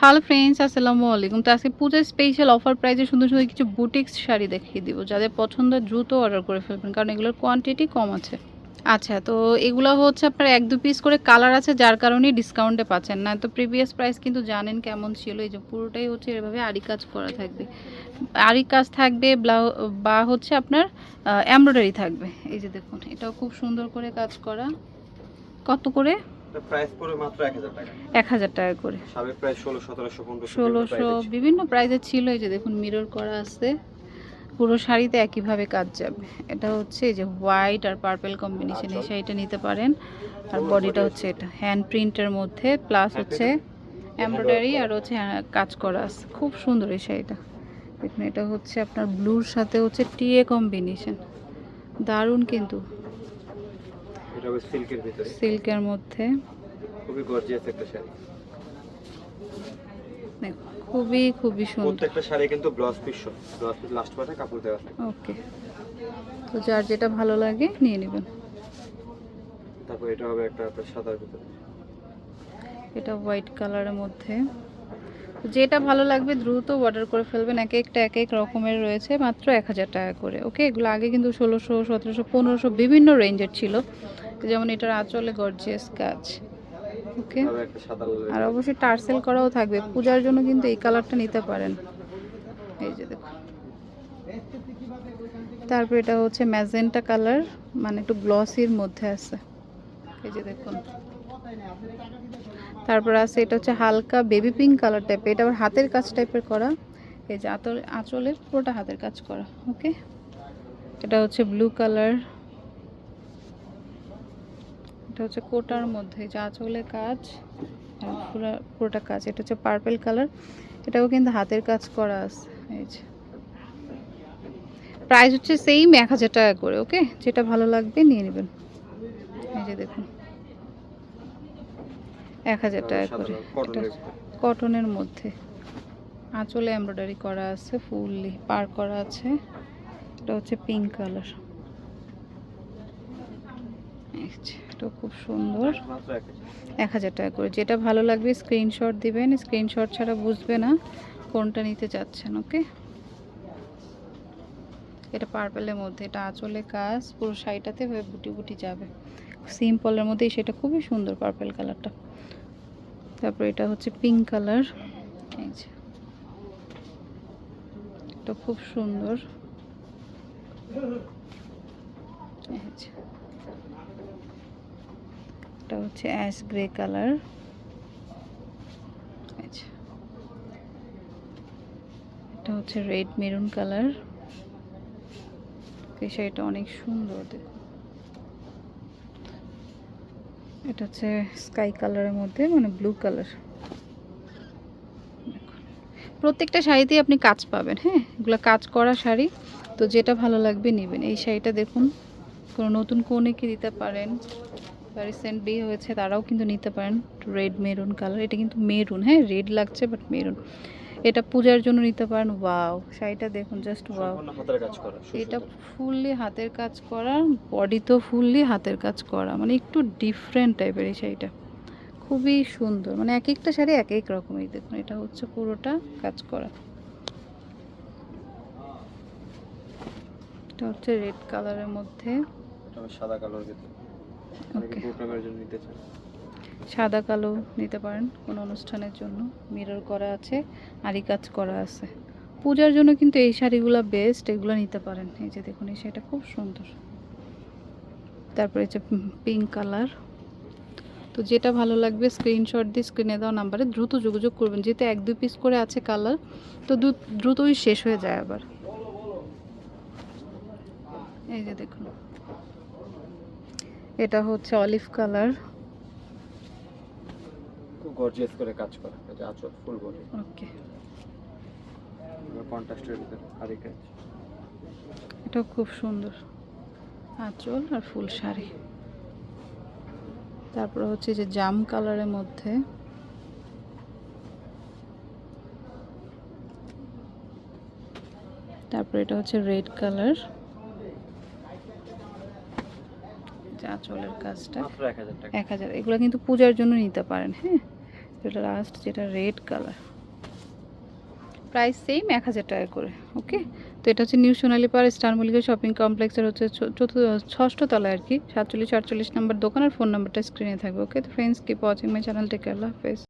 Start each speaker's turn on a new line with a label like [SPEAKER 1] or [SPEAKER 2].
[SPEAKER 1] Hello friends, আসসালামু আলাইকুম। তো আজকে পূজার স্পেশাল অফার প্রাইসে সুন্দর সুন্দর কিছু বুটিক্স শাড়ি দেখিয়ে দিব, যাদের পছন্দ দ্রুত অর্ডার করে ফেলবেন, কারণ এগুলোর কোয়ান্টিটি কম আছে। আচ্ছা তো এগুলো হচ্ছে আপনার এক দু পিস করে কালার আছে, যার কারণেই ডিসকাউন্টে পাচ্ছেন না। তো প্রিভিয়াস প্রাইস কিন্তু জানেন কেমন ছিল, এই যে পুরোটাই হচ্ছে এভাবে আরি কাজ করা থাকবে। আরি কাজ থাকবে ব্লাউ- বা হচ্ছে আপনার এমব্রয়ডারি থাকবে। এই যে দেখুন, এটাও খুব সুন্দর করে কাজ করা। কত করে?
[SPEAKER 2] প্রাইস মাত্র হাজার টাকা।
[SPEAKER 1] করে।
[SPEAKER 2] পনেরোশো
[SPEAKER 1] ষোলোশো বিভিন্ন প্রাইজের ছিল এই যে দেখুন মিরর করা আছে। পুরো শাড়িতে একইভাবে কাজ যাবে। এটা হচ্ছে এই যে হোয়াইট আর পার্পেল কম্বিনেশন এই শাড়িটা নিতে পারেন। আর বডিটা হচ্ছে এটা হ্যান্ড প্রিন্টের মধ্যে প্লাস হচ্ছে এমব্রয়ডারি আর হচ্ছে কাজ করা আছে। খুব সুন্দর এই শাড়িটা। দেখুন এটা হচ্ছে আপনার ব্লুর সাথে হচ্ছে টিএ কম্বিনেশন দারুণ কিন্তু।
[SPEAKER 2] এটা হবে সিল্কের ভিতরে।
[SPEAKER 1] সিল্কের মধ্যে।
[SPEAKER 2] খুবই গর্জিয়াস একটা শাড়ি।
[SPEAKER 1] খুবই খুবই সুন্দর
[SPEAKER 2] প্রত্যেকটা শাড়ি কিন্তু blouse piece blouse piece last পার্টে কাপড় দেওয়া থাকে।
[SPEAKER 1] ওকে। তো যার যেটা ভালো লাগে নিয়ে নেবেন।
[SPEAKER 2] তারপর এটা হবে একটা সাদার ভিতরে।
[SPEAKER 1] এটা হোয়াইট কালারের মধ্যে। যেটা ভালো লাগবে দ্রুত অর্ডার করে ফেলবেন। এক একটা এক এক রকমের রয়েছে মাত্র এক হাজার টাকা করে ওকে এগুলো আগে কিন্তু ষোলোশো সতেরোশো পনেরোশো বিভিন্ন রেঞ্জের ছিল। যেমন এটার আঁচলে গর্জিয়াস কাজ ওকে আর অবশ্যই টার্সেল করাও থাকবে। পূজার জন্য কিন্তু এই কালারটা নিতে পারেন। এই যে দেখুন। তারপর এটা হচ্ছে ম্যাজেন্টা কালার মানে একটু গ্লসির মধ্যে আছে। এই যে দেখুন। তারপর আছে, এটা হচ্ছে হালকা বেবি পিঙ্ক কালার টাইপের এটা আবার হাতের কাজ টাইপের করা। এই যে আতর, আঁচলের পুরোটা হাতের কাজ করা ওকে এটা হচ্ছে ব্লু কালার এটা হচ্ছে কোটার মধ্যে যে আঁচলে কাজ পুরো, পুরোটা কাজ। এটা হচ্ছে পার্পেল কালার এটাও কিন্তু হাতের কাজ করা আছে, এই যে। প্রাইস হচ্ছে সেম এক হাজার টাকা করে ওকে যেটা ভালো লাগবে নিয়ে নেবেন। এই যে দেখুন। এক হাজার টাকা করে।
[SPEAKER 2] কটনের
[SPEAKER 1] মধ্যে। আঁচলে এমব্রয়ডারি করা আছে ফুললি পার করা আছে। এটা হচ্ছে পিঙ্ক কালার এটা খুব সুন্দর।
[SPEAKER 2] মাত্র এক হাজার।
[SPEAKER 1] টাকা করে। যেটা ভালো লাগবে স্ক্রিনশট দিবেন। স্ক্রিনশট ছাড়া বুঝবে না কোনটা নিতে চাচ্ছেন ওকে এটা পার্পেলের মধ্যে। এটা আঁচলে কাজ পুরো শাড়িটাতে হয়ে বুটি বুটি যাবে। সিম্পলের মধ্যেই সেটা খুবই সুন্দর পার্পেল কালারটা তারপর এটা হচ্ছে পিঙ্ক কালার এই যে। এটা খুব সুন্দর। এটা হচ্ছে অ্যাশ গ্রে কালার এটা হচ্ছে রেড মেরুন কালার শাড়িটা অনেক সুন্দর দেখুন এটা হচ্ছে স্কাই কালারের মধ্যে মানে ব্লু কালার। প্রত্যেকটা শাড়িতেই আপনি কাজ পাবেন হ্যাঁ? এগুলো কাজ করা শাড়ি, তো যেটা ভালো লাগবে নেবেন। এই শাড়িটা দেখুন, কোনো নতুন কনেকে দিতে পারেন। বা রিসেন্ট বিয়ে হয়েছে, তারাও কিন্তু নিতে পারেন। রেড মেরুন কালার এটা কিন্তু মেরুন হ্যাঁ? রেড লাগছে বাট মেরুন এটা পূজার জন্য নিতে পারেন। ওয়াও শাড়িটা দেখুন জাস্ট ওয়াও।
[SPEAKER 2] সম্পূর্ণ হাতের কাজ করা
[SPEAKER 1] এটা ফুললি হাতের কাজ করা বডি তো ফুললি হাতের কাজ করা মানে একটু ডিফারেন্ট টাইপের এই শাড়িটা। খুবই সুন্দর মানে এক একটা শাড়ি এক এক রকম এই দেখুন এটা হচ্ছে পুরোটা কাজ করা। এটা হচ্ছে রেড কালারের মধ্যে।
[SPEAKER 2] এটা সাদা কালোর
[SPEAKER 1] ওকে সাদা কালো নিতে পারেন কোনো অনুষ্ঠানের জন্য। মিরর করা আছে আরি কাজ করা আছে। পূজার জন্য কিন্তু এই শাড়িগুলো বেস্ট এগুলো নিতে পারেন। এই যে দেখুন, এই শাড়িটা খুব সুন্দর। তারপরে হচ্ছে পিঙ্ক কালার তো যেটা ভালো লাগবে স্ক্রিনশট দিয়ে স্ক্রিনে দেওয়া নাম্বারে দ্রুত যোগাযোগ করবেন। যেহেতু এক, দুই পিস করে আছে কালার তো দ্রুতই শেষ হয়ে যায় আবার। এই যে দেখুন। এটা হচ্ছে অলিভ কালার
[SPEAKER 2] গর্জিয়াস করে কাজ করা। যে আঁচল ফুল বডি
[SPEAKER 1] ওকে
[SPEAKER 2] কন্ট্রাস্টের ভিতরে আরি কাজ।
[SPEAKER 1] এটাও খুব সুন্দর। আঁচল আর ফুল শাড়ি। তারপরে হচ্ছে যে জাম কালারের মধ্যে তারপরে এটা হচ্ছে রেড কালার আঁচলের কাজটা।
[SPEAKER 2] এক হাজার টাকা।
[SPEAKER 1] এক হাজার। এগুলো কিন্তু পূজার জন্য নিতে পারেন হ্যাঁ? লাস্ট যেটা রেড কালার প্রাইস সেম এক হাজার টাকা করে ওকে তো এটা হচ্ছে নিউ সোনালি পার স্টার মল্লিকা শপিং কমপ্লেক্সের হচ্ছে ষষ্ঠ তলায় আর কি, সাতচল্লিশ, আটচল্লিশ নাম্বার দোকানের ফোন নাম্বারটা স্ক্রিনে থাকবে ওকে তো friends keep watching my channel tech আল্লাহ হাফেজ